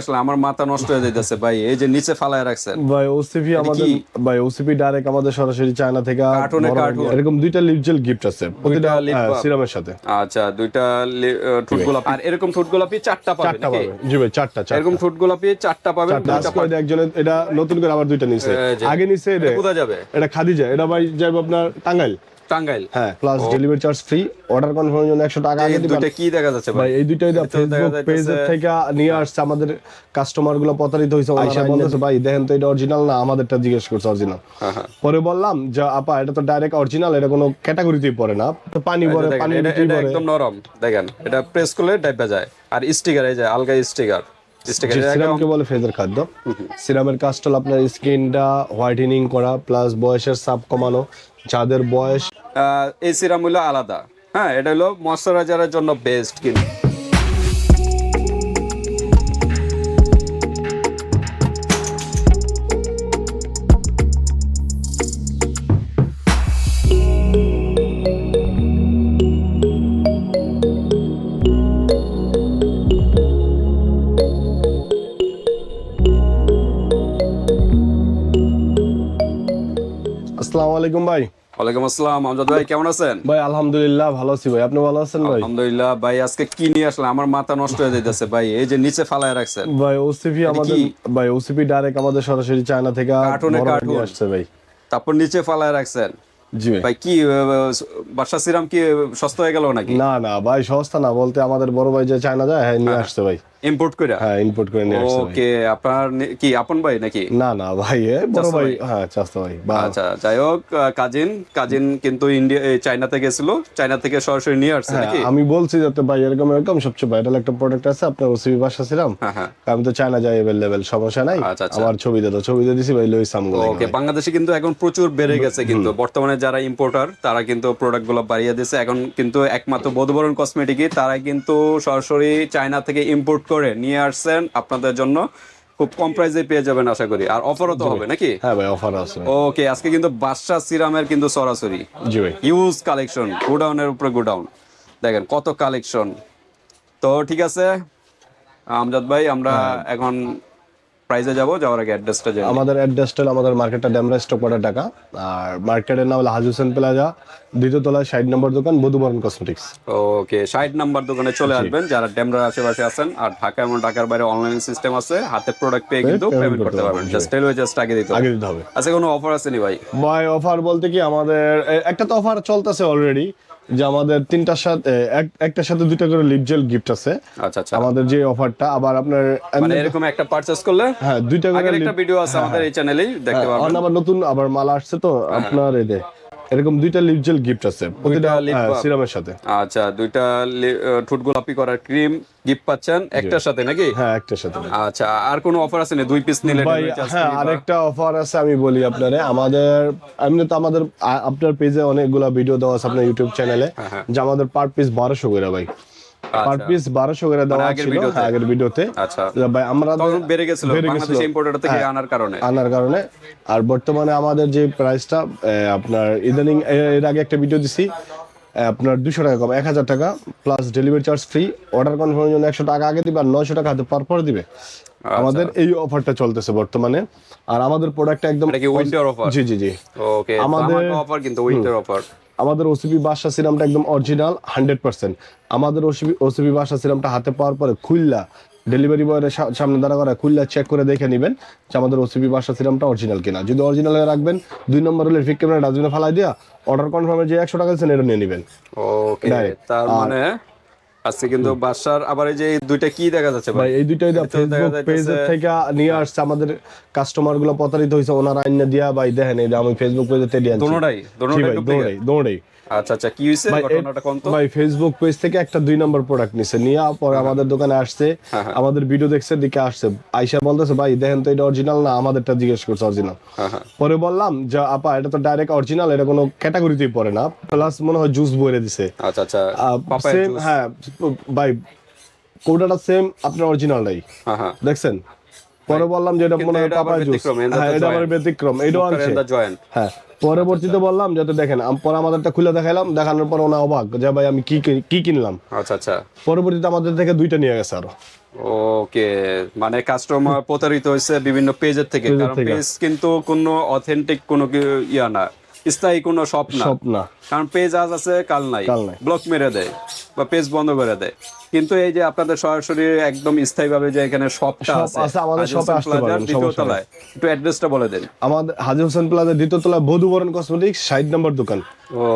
আসলে আমার মাথা নষ্ট হয়ে যাইতেছে ভাই। এই যে নিচে ফালায় রাখছেন। ভাই ওসিপি আমাদের ভাই ওসিপি ডাইরেক্ট আমাদের সরাসরি চায়না থেকে কার্টুনে কার্টুন। এরকম দুইটা লিপ জেল গিফট আছে। প্রতিটা lip সিরামের সাথে। আচ্ছা দুইটা ঠোঁট গোলাপি। আর এরকম ঠোঁট গোলাপি চারটা পাবে চারটা পাবে। জি ভাই চারটা চারটা। এরকম ঠোঁট গোলাপি চারটা পাবেন দুইটা ওই একজনের এটা নতুন করে আবার দুইটা নিছে। আগে নিছে এটা কোথায় যাবে? এটা খাদিজা। এটা ভাই যাবে আপনার টাঙ্গাইল। টাঙ্গাইল? হ্যাঁ plus delivery charge free order কনফার্মের জন্য একশো টাকা আগে দিবেন দুইটা কি দেখা যাচ্ছে ভাই? এই ফেসবুক পেজের থেকে নিয়ে আসছে আমাদের কাস্টমারগুলো প্রতারিত হয়েছে আইসা বলতেছে ভাই দেখেন তো এটা অরিজিনাল না আমাদেরটা জিজ্ঞেস করছে অরিজিনাল হ্যাঁ, হ্যাঁ। পরে বললাম যে আপা এটা তো ডাইরেক্ট অরিজিনাল এটা কোনো ক্যাটাগরিতেই পড়ে না তো পানি পড়ে পানি এটা একদম নরম দেখেন এটা প্রেস করলে ডাইবা যায় আর স্টিকার এই যে আলগা স্টিকার স্টিকার সিরামকে বলে ফেজের খাদ্য। সিরামের হলো আপনার স্কিনটা হোয়াইটেনিং করা প্লাস বয়সের সাপ কমানো যাদের বয়স এই সিরাম হলো আলাদা। হ্যাঁ এটা হলো ময়শ্চারাইজারের জন্য বেস্ট কিন্তু। আসসালামু আলাইকুম ভাই। ওয়ালাইকুম আসসালাম আমজাদ ভাই কেমন আছেন? ভাই আলহামদুলিল্লাহ ভালো আছি ভাই। আপনি ভালো আছেন ভাই? আলহামদুলিল্লাহ ভাই আজকে কি নিয়ে আসলে আমার মাথা নষ্ট হয়ে যাইতেছে ভাই এই যে নিচে ফালায় রাখছেন। ভাই ওসিপি আমাদের ভাই ওসিপি ডাইরেক্ট আমাদের সরাসরি চায়না থেকে কার্টুনে কার্টুন। আসছে ভাই। তারপর নিচে ফালায় রাখছেন। জি ভাই। কি বাসা সিরাম কি সস্তা হয়ে গেল নাকি? না না ভাই সস্তা না বলতে আমাদের বড় ভাই যে চায়না যায় হ্যাঁ নিয়ে আসছে ভাই। ইম্পোর্ট করে হ্যাঁ ইনপুট করে নিয়ে আসছে ওকে আপনার কি আপন ভাই নাকি? না না ভাই এ বড় ভাই? হ্যাঁ চাস্তা ভাই আচ্ছা যাই হোক কাজিন কাজিন কিন্তু ইন্ডিয়া এই চায়নাতে গেছিল। চায়না থেকে সরাসরি নিয়ে আসছে হ্যাঁ, নাকি? আমি বলছি যাতে ভাই এরকম এরকম সবচেয়ে ভাইরাল একটা প্রোডাক্ট আছে। আপনার ওসিবি বাসা ছিলাম। হ্যাঁ হ্যাঁ। আমি তো চায়না যাই অ্যাভেলেবেল সমস্যা নাই। আচ্ছা, আচ্ছা। আমার ছবি দিত ছবি দিয়ে দিছি ভাই লই সামগুলো ওকে বাংলাদেশে কিন্তু এখন প্রচুর বেড়ে গেছে কিন্তু। বর্তমানে যারা ইম্পোর্টার তারা কিন্তু প্রোডাক্টগুলো বাড়িয়ে দিয়েছে এখন কিন্তু একমাত্র বোধবরণ কসমেটিকই তারা কিন্তু সরাসরি চায়না থেকে ইম্পোর্ট করে নিয়ে আসছেন আপনাদের জন্য। খুব কম প্রাইসে পেয়ে যাবেন আশা করি। আর অফারও তো হবে নাকি? হ্যাঁ ভাই অফার আছে ওকে আজকে কিন্তু বাদশা সিরামের কিন্তু সরাসরি। জি ভাই। ইউজ কালেকশন গোডাউনের উপরে গোডাউন দেখেন কত কালেকশন তো ঠিক আছে আমজাদ ভাই আমরা এখন প্রাইজে যাব যাওয়ার আগে অ্যাড্রেসটা জানি আমাদের অ্যাড্রেসটা আমাদের মার্কেটটা ড্যামরা স্টক করার টাকা আর মার্কেটের নাম হলো হাজ হোসেন প্লাজা দ্বিতীয় তলায় ষাট নম্বর দোকান বধুবরণ কসমেটিক্স ওকে ষাট নাম্বার দোকানে চলে আসবেন যারা ডেমরার আশেপাশে আছেন। আর ঢাকা এবং ঢাকার বাইরে অনলাইন সিস্টেম আছে হাতে প্রোডাক্ট পেয়ে কিন্তু পেমেন্ট করতে পারবেন। জাস্ট রেলওয়ে জাস্ট আগে দিতে আগে দিতে হবে। আচ্ছা কোনো অফার আছে নি ভাই? ভাই অফার বলতে কি আমাদের একটা তো অফার চলতেছে অলরেডি যে আমাদের তিনটার সাথে এক- একটার সাথে দুইটা করে লিপ জেল গিফট আছে। আচ্ছা আচ্ছা। আমাদের যে অফারটা আবার আপনার মানে এরকম একটা পারচেজ করলে হ্যাঁ দুইটা করে একটা ভিডিও আছে আমাদের এই চ্যানেলেই দেখতে পারবেন। আর আবার নতুন আবার মাল আসছে তো আপনার এই এরকম দুইটা লিপ জেল গিফট আছে। প্রতিটা সিরামের সাথে। আচ্ছা দুইটা ঠোঁট গোলাপি করার ক্রিম গিফট পাচ্ছেন। একটার সাথে নাকি? হ্যাঁ একটার সাথে। আচ্ছা আর কোনো অফার আছে না দুই পিস নিলে ভাই হ্যাঁ আরেকটা অফার আছে আমি বলি আপনারে। আমাদের এমনি তো আমাদের আপনার পেজে অনেকগুলা ভিডিও দেওয়া আছে আপনার ইউটিউব চ্যানেলে হ্যাঁ, যে আমাদের পার পিস বারোশো করে ভাই। পার পিস বারোশো করে দেওয়া মানে ছিল? হ্যাঁ, আগের ভিডিওতে। আচ্ছা। ভাই আমরা তখন বেড়ে গেছিল বাংলাদেশ ইম্পোর্টার থেকে আনার কারণে। আনার কারণে। আর বর্তমানে আমাদের যে প্রাইসটা আপনার ইদানিং এর আগে একটা ভিডিও দিছি আপনার দুশো টাকা কম এক হাজার টাকা plus delivery charge free order কনফার্মের জন্য একশো টাকা আগে দিবে আর নয়শো টাকা হাতে পর পর দিবে। আচ্ছা। আমাদের এই অফারটা চলতেছে বর্তমানে। আর আমাদের প্রোডাক্টটা একদম উইন্টার অফার জি জি জি। ওকে আমাদের অফার কিন্তু উইন্টার অফার আমাদের ওসিপি বাসা সিরামটা একদম অরিজিনাল হান্ড্রেড পার্সেন্ট আমাদের O C P O C P বাসা সিরামটা হাতে পাওয়ার পরে খুললা ডেলিভারি বয়ের সামনে দাঁড়া করা খুললা চেক করে দেখে নেবেন যে আমাদের ওসিপি বাসা সিরামটা অরিজিনাল কিনা। যদি অরিজিনাল রাখবেন দুই নম্বর হলে ফিক ক্যামেরা ডাস্টবিনে ফালাই দিয়া অর্ডার কনফার্মে যে একশো টাকা দিচ্ছেন এটা নিয়ে নেবেন। ও. তার মানে আজকে কিন্তু বাসার আবার এই যে দুইটা কি দেখা যাচ্ছে ভাই? এই দুইটাই দেখা ফেসবুক পেজ থেকে নিয়ে আসছে আমাদের কাস্টমারগুলো প্রতারিত হয়েছে ওনারা আইনা দিয়া ভাই দেখেন এই যে আমি ফেসবুক পেজে তে দিয়ে আনছি। দোনোটাই দোনোটাই দোনোটাই। আচ্ছা আচ্ছা কি হইছে? ঘটনাটা কোন তো ভাই ফেসবুক পেজ থেকে একটা দুই নম্বর প্রোডাক্ট নিছে। নিয়ে পরে আমাদের দোকানে আসছে হ্যাঁ, আমাদের ভিডিও দেখছে দিকে আসছে। আইসা বলতেছে ভাই দেখেন তো এটা অরিজিনাল না? আমাদেরটা জিজ্ঞেস করছে অরিজিনাল হ্যাঁ হ্যাঁ। পরে বললাম যে আপা এটা তো ডাইরেক্ট অরিজিনাল এটা কোনো ক্যাটাগরিতেই পড়ে না। প্লাস মনে হয় জুস বইরে দিছে। আচ্ছা আচ্ছা হ্যাঁ ভাই কোডাটা সেম আপনার অরিজিনালটাই হ্যাঁ হ্যাঁ। দেখছেন? পরে বললাম যেটা মনে হয় এটা জুস। হ্যাঁ এটা আমার ব্যতিক্রম এটাও আনছে। হ্যাঁ পরবর্তীতে বললাম যাতে দেখেন পরে আমাদেরটা খুলে দেখাইলাম দেখানোর পর ওনা অবাক যে ভাই আমি কি কি- কিনলাম? আচ্ছা আচ্ছা। পরবর্তীতে আমাদের থেকে দুইটা নিয়ে গেছে আরও। ওকে মানে কাস্টমার প্রতারিত হয়েছে বিভিন্ন পেজের থেকে কারণ পেজ কিন্তু কোনো অথেন্টিক কোনো ইয়া না। স্থায়ী কোনো শপ না। সব না। কারণ পেজ আজ আছে কাল নাই। ব্লক মেরে দেয় বা পেজ বন্ধ করে দেয়। কিন্তু এই যে আপনাদের সরাসরি একদম স্থায়ীভাবে যে এখানে শপটা আছে আছে, আমাদের হোসেন আসতে পারবেন, দ্বিতীয় তলায়। একটু অ্যাড্রেসটা বলে দেন। আমাদের হাজি হোসেন প্লাজার দ্বিতীয় তলায় বধুবরণ কসমেটিক্স ষাট নম্বর দোকান.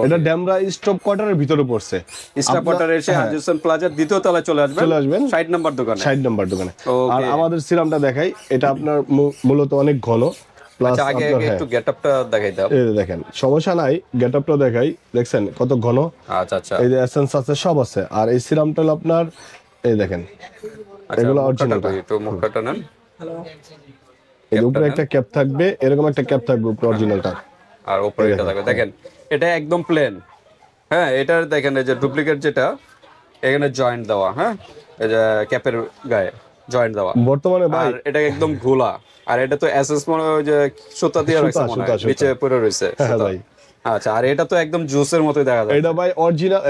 এটা ড্যামরা স্টপ কোয়ার্টারের ভিতরে পড়ছে। স্টাফ কোয়ার্টারে এসে হাজি হোসেন প্লাজার দ্বিতীয় তলায় চলে আসবেন। হ্যাঁ। চলে আসবেন। ষাট নম্বর দোকানে। ষাট নম্বর দোকানে। আর আমাদের সিরামটা দেখাই। এটা আপনার মূলত অনেক ঘন। প্লাস আচ্ছা আগে একটু গেট আপটা দেখাই দাও। এই দেখেন সমস্যা নাই গেট আপটা দেখাই। দেখছেন কত ঘন? আচ্ছা আচ্ছা। এই যে এসেন্স আছে সব আছে। আর এই সিরামটা আপনার এই দেখেন। আচ্ছা এগুলো মুখটা একটু মুখটা নেন। এর উপরে একটা ক্যাপ থাকবে এরকম একটা ক্যাপ থাকবে উপরে অরিজিনালটা আর উপরে এটা থাকবে। দেখেন এটা একদম প্লেন হ্যাঁ এটার দেখেন এই যে ডুপ্লিকেট যেটা এখানে জয়েন্ট দেওয়া হ্যাঁ? এই যে ক্যাপের গায়ে জয়েন্ট দেওয়া। বর্তমানে ভাই এটা একদম ঘোলা। আর এটা তো এসএস মনে হয় যে সুতা দিয়ে রাখছে মনে হয়। নিচে পড়ে রয়েছে হ্যাঁ ভাই। আচ্ছা আর এটা তো একদম জুসের মতোই দেখা যায় এটা ভাই অরিজিনাল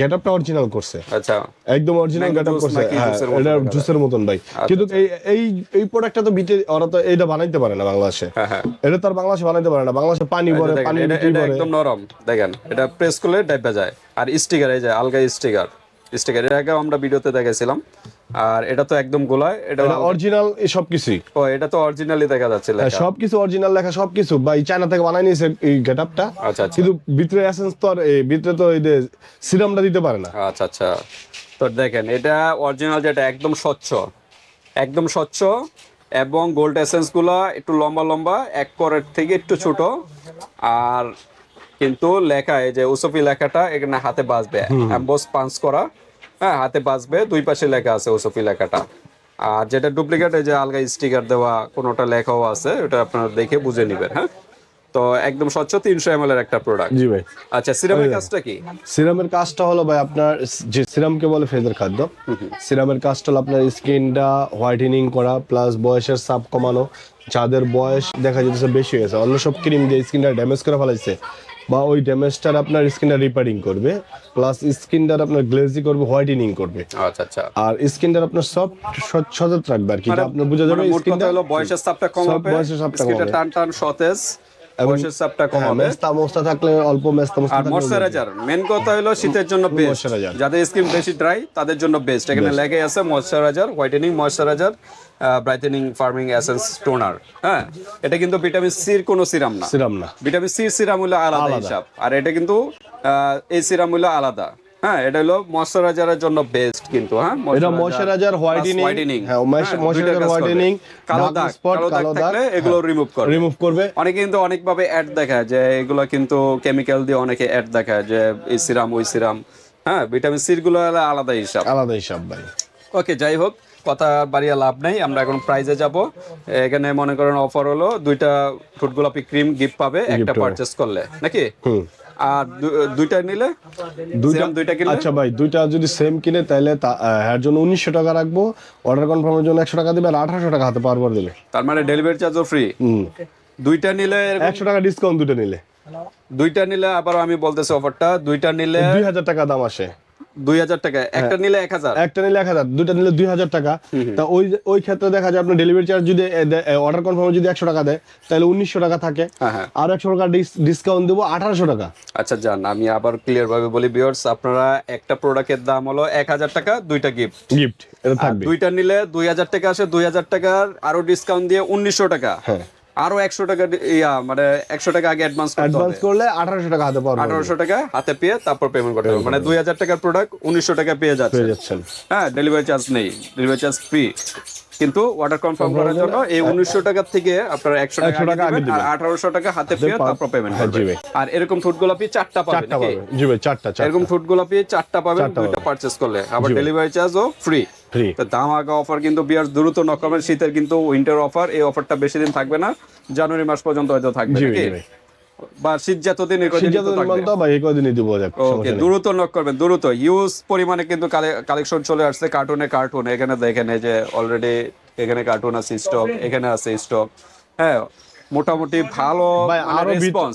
গেট আপটা অরিজিনাল করছে। আচ্ছা। একদম original Mango get up juice করছে। হ্যাঁ এটা জুসের মতন ভাই। কিন্তু এই এই এই প্রোডাক্টটা তো বিটে ওরা তো এটা বানাইতে পারে না বাংলাদেশে। হ্যাঁ হ্যাঁ। এটা তো আর বাংলাদেশে বানাইতে পারে না। বাংলাদেশে পানি ভরে পানি এটা এটা একদম নরম দেখেন। এটা প্রেস করলে ডাইবা যায়। আর স্টিকার এই যে আলগা স্টিকার স্টিকার এর আগে আমরা ভিডিওতে দেখাইছিলাম। আর এটা তো একদম গোলায় এটা অরিজিনাল সব কিছুই ও এটা তো অরিজিনালি দেখা যাচ্ছে লেখা। সবকিছু অরিজিনাল লেখা সবকিছু। ভাই চায়না থেকে বানাই নিয়েছে এই গেট আপটা আচ্ছা আচ্ছা। কিন্তু ভিতরে এসেন্স তো আর এই ভিতরে তো এই সিরামটা দিতে পারে না। আচ্ছা আচ্ছা। তো দেখেন এটা অরিজিনাল যেটা একদম স্বচ্ছ। একদম স্বচ্ছ এবং গোল্ড এসেন্সগুলা একটু লম্বা লম্বা এক করের থেকে একটু ছোট। আর কিন্তু লেখা এই যে উসফি লেখাটা এখানে হাতে বাজবে অ্যাম্বোস পাঞ্চ করা। হ্যাঁ হাতে বাজবে দুই পাশে লেখা আছে উসফি লেখাটা। আর যেটা ডুপ্লিকেট এই যে আলগা স্টিকার দেওয়া কোনোটা লেখাও আছে ওটা আপনারা দেখে বুঝে নেবেন হ্যাঁ? তো একদম স্বচ্ছ তিনশো এম এর একটা প্রোডাক্ট জি ভাই। আচ্ছা সিরামের কাজটা কি? সিরামের কাজটা হলো ভাই আপনার যে সিরামকে বলে ফেজের খাদ্য সিরামের কাজটা হলো আপনার স্কিনটা হোয়াইটেনিং করা প্লাস বয়সের চাপ কমানো যাদের বয়স দেখা যেতেছে বেশি হয়েছে অন্য সব ক্রিম দিয়ে স্কিনটা ড্যামেজ করে ফেলাইছে বা ওই ড্যামেজটার আপনার স্কিনটা রিপেয়ারিং করবে প্লাস স্কিনটার আপনার গ্লেজি করবে হোয়াইটেনিং করবে। আচ্ছা আচ্ছা। আর স্কিনটার আপনার সব স্বচ্ছতা রাখবে আর কি। আপনি আপনার বোঝা যাবে মানে স্কিনটা হলো বয়সের সাপটা কম হবে বয়সের সাপটা টান টান সতেজ বয়সের চাপটা কম হবে। মেস্তা মোস্তা থাকলে অল্প মেস্তা মোস্তা আর ময়শ্চারাইজার মেন কথা হলো শীতের জন্য বেস্ট যাদের স্কিন বেশি ড্রাই তাদের জন্য বেস্ট এখানে লেগে আছে moisturiser whitening moisturiser brightening firming essence toner হ্যাঁ এটা কিন্তু ভিটামিন সির কোনো সিরাম না। সিরাম না। ভিটামিন সি সিরাম হলো আলাদা হিসাব। আর এটা কিন্তু এই সিরাম হলো আলাদা। হ্যাঁ এটা হলো ময়শ্চারাইজারের জন্য বেস্ট কিন্তু হ্যাঁ? এটা moisturizer, whitening, হ্যাঁ, moisturizer, whitening, কালো দাগ কালো দাগ থাকলে এগুলো রিমুভ করে রিমুভ করবে। অনেকে কিন্তু অনেকভাবে অ্যাড দেখায় যে এগুলো কিন্তু কেমিক্যাল দিয়ে অনেকে অ্যাড দেখায় যে এই সিরাম ওই সিরাম হ্যাঁ ভিটামিন সিরগুলো আলাদা হিসাব। আলাদা হিসাব ভাই। ওকে যাই হোক কথা বাড়িয়ে লাভ নেই আমরা এখন প্রাইজে যাব। এখানে মনে করেন অফার হলো দুইটা ফুটগোলাপি ক্রিম গিফট পাবে একটা পারচেস করলে। নাকি? হুম। আর দুইটা নিলে? দুইটা দুইটা কিনে আচ্ছা ভাই দুইটা যদি সেম কিনে তাহলে এর জন্য উনিশশো টাকা রাখব। অর্ডার কনফার্মের জন্য একশো টাকা দিবে আর আঠারোশো টাকা হাতে পারবার পর দিলে তার মানে ডেলিভারি চার্জও ফ্রি হুম। দুইটা নিলে একশো টাকা ডিসকাউন্ট দুটো নিলে। দুইটা নিলে আবার আমি বলতেছি অফারটা দুইটা নিলে দুই হাজার টাকা দাম আসে। দুই হাজার টাকা একটা নিলে এক হাজার। একটা নিলে এক হাজার দুইটা নিলে দুই হাজার টাকা। তা ওই ওই ক্ষেত্রে দেখা যায় আপনার ডেলিভারি চার্জ যদি অর্ডার কনফার্মে যদি একশো টাকা দেয় তাহলে উনিশশো টাকা থাকে। আর একশো টাকা ডিসকাউন্ট দেবো আঠারোশো টাকা। আচ্ছা যান আমি আবার ক্লিয়ার ভাবে বলি বিয়ার্স আপনারা একটা প্রোডাক্টের দাম হলো এক হাজার টাকা দুইটা গিফট গিফট দুইটা নিলে দুই হাজার টাকা আসে দুই হাজার টাকার আরও ডিসকাউন্ট দিয়ে উনিশশো টাকা। হ্যাঁ। আরও একশো টাকা ইয়া মানে একশো টাকা আগে অ্যাডভান্স করতে অ্যাডভান্স করলে আঠারোশো টাকা হাতে পাওয়ার আঠারোশো টাকা হাতে পেয়ে তারপর পেমেন্ট করতে হবে। মানে দুই হাজার টাকার প্রোডাক্ট উনিশশো টাকা পেয়ে যাচ্ছে। যাচ্ছেন। হ্যাঁ ডেলিভারি চার্জ নেই। ডেলিভারি চার্জ ফ্রি কিন্তু অর্ডার কনফার্ম করার জন্য এই উনিশশো টাকা থেকে আপনারা একশো টাকা 100 টাকা আগে আগে দিবেন। আর আঠারোশো টাকা হাতে পেয়ে তারপর পেমেন্ট হ্যাঁ, করবেন। আর এরকম ফুড গোলাপি চারটা পাবেন জি ভাই চারটা এরকম ফুড গোলাপি চারটা পাবেন দুইটা পারচেস করলে। আবার ডেলিভারি চার্জও ফ্রি দাম আগা অফার কিন্তু বিয়ার দ্রুত নক করবেন শীতের কিন্তু উইন্টার অফার এই অফারটা বেশি দিন থাকবে না জানুয়ারি মাস পর্যন্ত হয়তো থাকবে জি নাকি? ভাই, জি ভাই। বা শীত যতদিন এই কদিনই তো সিদ্ধান্ত থাকবে। নির্মাণ তো ভাই এই কদিনই দিব যাক ওকে সমস্যা নেই। দ্রুত নক করবেন দ্রুত হিউজ পরিমাণে কিন্তু কালেকশন চলে আসছে কার্টুনে কার্টুন এখানে দেখেন এই যে অলরেডি এখানে কার্টুন আছে স্টক এখানে আছে স্টক হ্যাঁ মোটামুটি ভালো আরও ভিত- রেসপন্স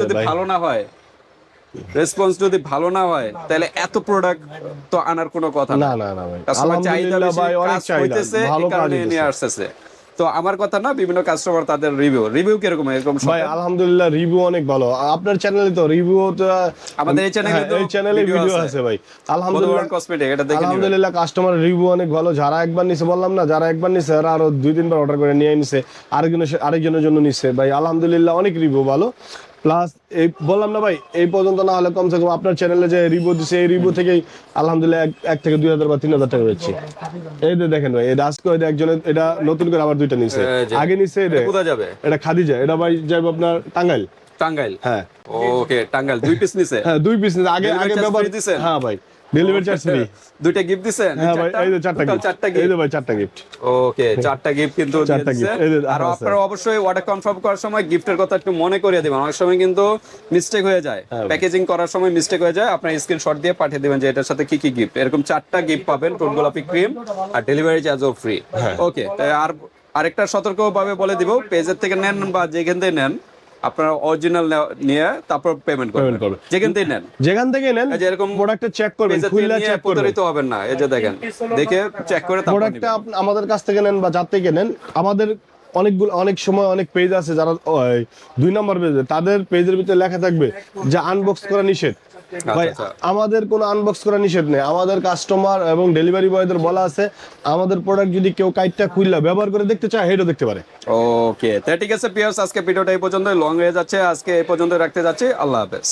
যদি ভালো না হয় রেসপন্স যদি ভালো না হয় তাহলে এত প্রোডাক্ট তো আনার কোনো কথা না। না না ভাই। চাহিদা বেশি হইতেছে ভালো কাজ কারণে নিয়ে। আসতেছে। তো আমার কথা না বিভিন্ন কাস্টমার তাদের রিভিউ রিভিউ কীরকম এরকম ভাই আলহামদুলিল্লাহ রিভিউ অনেক ভালো। আপনার চ্যানেলে তো রিভিউ তো আমাদের এই চ্যানেলে তো এই চ্যানেলে ভিডিও আছে। ভাই। আলহামদুলিল্লাহ কসমেটিক এটা দেখে নিবেন। আলহামদুলিল্লাহ কাস্টমার রিভিউ অনেক ভালো। যারা একবার নিছে বললাম না যারা একবার নিছে ওরা আরও দুই তিনবার অর্ডার করে নিয়ে নিছে। আরেকজনের আরেকজনের জন্য নিছে। ভাই আলহামদুলিল্লাহ অনেক রিভিউ ভালো। প্লাস এই বললাম না ভাই এই পর্যন্ত না হলে কমসে কম আপনার চ্যানেলে যে রিভিউ দিছে এই রিভিউ থেকেই আলহামদুলিল্লাহ এক- থেকে দুই হাজার বা তিন হাজার টাকা পেয়েছি এই যে দেখেন ভাই এই আজকে এটা একজনের এটা নতুন করে আবার দুইটা নিছে। আগে নিছে এটা এটা কোথায় যাবে? এটা খাদিজা এটা ভাই যাবে আপনার টাঙ্গাইল। টাঙ্গাইল? হ্যাঁ। ওকে টাঙ্গাইল দুই পিস নিছে? হ্যাঁ দুই পিস আগে আগে charge ব্যবহার দিছেন? হ্যাঁ ভাই। ডেলিভারি চার্জ ফ্রি দুইটা গিফট হ্যাঁ ভাই এই যে চারটা গিফট চারটা এই গিফট যে ভাই চারটা গিফট ওকে চারটা গিফট কিন্তু এই আর আপনারা অবশ্যই অর্ডার কনফার্ম করার সময় গিফটের কথা একটু মনে করিয়ে দিবেন। অনেক সময় কিন্তু মিস্টেক হয়ে যায়। হ্যাঁ প্যাকেজিং করার সময় মিস্টেক হয়ে যায়। আপনার স্ক্রিনশট দিয়ে পাঠিয়ে দিবেন যে এটার সাথে কি কি গিফট এরকম চারটা গিফট পাবেন টোন গোলাপি ক্রিম আর ডেলিভারি চার্জও ফ্রি হ্যাঁ। ওকে আর আরেকটা সতর্কভাবে বলে দিব পেজের থেকে নেন বা যেখান থেকে নেন আপনারা অরিজিনাল নিয়ে তারপর পেমেন্ট করবেন। যেখান থেকে নেন। যেখান থেকে নেন যেরকম প্রোডাক্টটা চেক করবেন খুললা চেক প্রতারিত হবেন না। এই যে দেখেন দেখে চেক করে প্রোডাক্টটা আমাদের কাছ থেকে নেন বা যার থেকে নেন আমাদের অনেকগুলো অনেক সময় অনেক পেজ আছে যারা দুই নম্বর পেজে তাদের পেজের ভিতরে লেখা থাকবে যে আনবক্স করা নিষেধ। ভাই আচ্ছা। আমাদের কোনো আনবক্স করা নিষেধ নেই। আমাদের কাস্টমার এবং ডেলিভারি বয়দের বলা আছে আমাদের প্রোডাক্ট যদি কেউ কাইটটা খুললা ব্যবহার করে দেখতে চায় হেডও দেখতে পারে। ওকে তাহলে ঠিক আছে পিয়ার্স আজকে ভিডিওটা এই পর্যন্ত লং হয়ে যাচ্ছে। আজকে এই পর্যন্ত রাখতে যাচ্ছি। আল্লাহ হাফেজ।